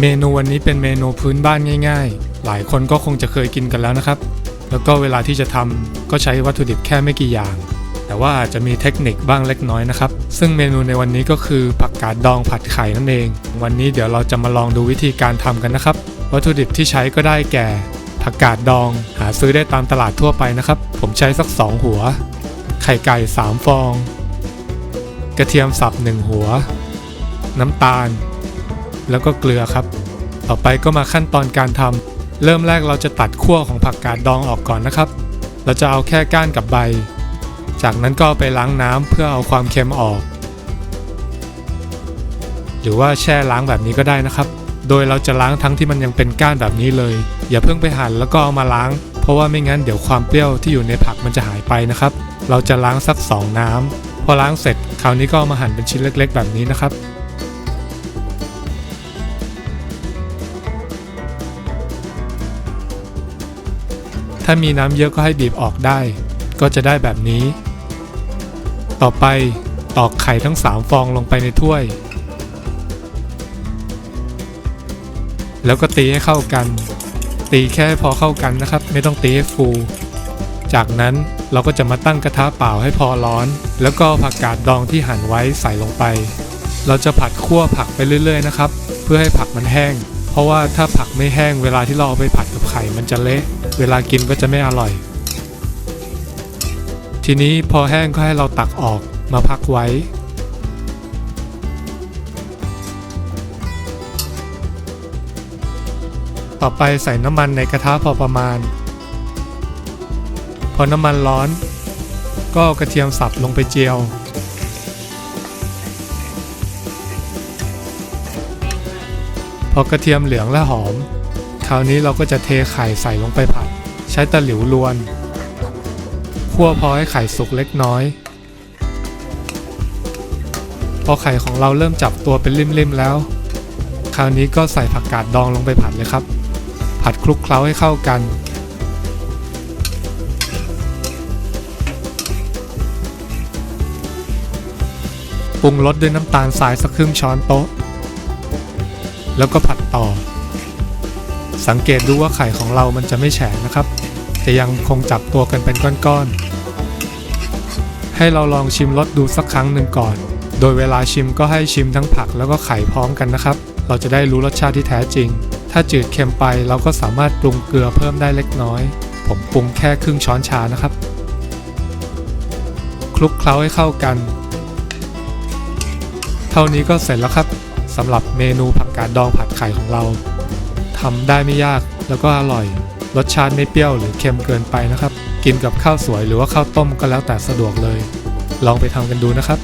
เมนูวันนี้เป็นเมนูพื้นบ้านง่ายๆ หลายคนก็คงจะเคยกินกันแล้วนะครับ แล้วก็เวลาที่จะทำก็ใช้วัตถุดิบแค่ไม่กี่อย่าง แต่ว่าอาจจะมีเทคนิคบ้างเล็กน้อยนะครับ ซึ่งเมนูในวันนี้ก็คือผักกาดดองผัดไข่นั่นเอง วันนี้เดี๋ยวเราจะมาลองดูวิธีการทำกันนะครับ วัตถุดิบที่ใช้ก็ได้แก่ ผักกาดดองหาซื้อได้ตามตลาดทั่วไปนะครับ ผมใช้สัก 2 หัว ไข่ไก่ 3 ฟอง กระเทียมสับ 1 หัว น้ำตาล แล้วก็เกลือครับ ต่อไปก็มาขั้นตอนการทำเริ่มแรกเราจะตัดขั้วของผักกาดดองออกก่อนนะครับ เราจะเอาแค่ก้านกับใบ จากนั้นก็ไปล้างน้ำเพื่อเอาความเค็มออก หรือว่าแช่ล้างแบบนี้ก็ได้นะครับ โดยเราจะล้างทั้งที่มันยังเป็นก้านแบบนี้เลย อย่าเพิ่งไปหั่นแล้วก็เอามาล้าง เพราะว่าไม่งั้นเดี๋ยวความเปรี้ยวที่อยู่ในผักมันจะหายไปนะครับ เราจะล้างสัก 2 น้ำพอล้างเสร็จคราวนี้ก็เอามาหั่นเป็นชิ้นเล็ก ๆ แบบนี้นะครับ ถ้ามีน้ำเยอะก็ให้บีบออกได้ ก็จะได้แบบนี้ ต่อไปตอกไข่ทั้ง 3 ฟองลงไปในถ้วย แล้วก็ตีให้เข้ากัน ตีแค่พอเข้ากันนะครับ ไม่ต้องตีให้ฟู จากนั้นเราก็จะมาตั้งกระทะเปล่าให้พอร้อน แล้วก็ผักกาดดองที่หั่นไว้ใส่ลงไป เราจะผัดคั่วผักไปเรื่อยๆนะครับ เพื่อให้ผักมันแห้ง เพราะว่าถ้าผักไม่แห้งเวลาที่เราเอาไปผัดกับ ข่มันจะเละ เวลากินก็จะไม่อร่อย ทีนี้พอแห้งก็ให้เราตักออกมาพักไว้ ต่อไปใส่น้ำมันในกระทะพอประมาณ พอน้ำมันร้อน ก็กระเทียมสับลงไปเจียวพอกระเทียมเหลืองและหอม คราวนี้เราก็จะเทไข่ใส่ลงไปผัด ใช้ตะหลิวลวนคั่วพอให้ไข่สุกเล็กน้อย พอไข่ของเราเริ่มจับตัวเป็นริมๆแล้ว คราวนี้ก็ใส่ผักกาดดองลงไปผัดเลยครับ ผัดคลุกเคล้าให้เข้ากัน ปรุงรสด้วยน้ำตาลทรายสักครึ่งช้อนโต๊ะ แล้วก็ผัดต่อ สังเกตดูว่าไข่ของเรามันจะไม่แฉะนะครับแต่ยังคงจับตัวกันเป็นก้อนๆ ให้เราลองชิมรสดูสักครั้งหนึ่งก่อน โดยเวลาชิมก็ให้ชิมทั้งผักแล้วก็ไข่พร้อมกันนะครับ เราจะได้รู้รสชาติที่แท้จริง ถ้าจืดเค็มไปเราก็สามารถปรุงเกลือเพิ่มได้เล็กน้อย ผมปรุงแค่ครึ่งช้อนชานะครับ คลุกเคล้าให้เข้ากัน เท่านี้ก็เสร็จแล้วครับสำหรับเมนูผักกาดดองผัดไข่ของเราำได้ไม่ยาก แล้วก็อร่อย รสชาติไม่เปรี้ยวหรือเค็มเกินไปนะครับ กินกับข้าวสวยหรือว่าข้าวต้มก็แล้วแต่สะดวกเลย ลองไปทำกันดูนะครับ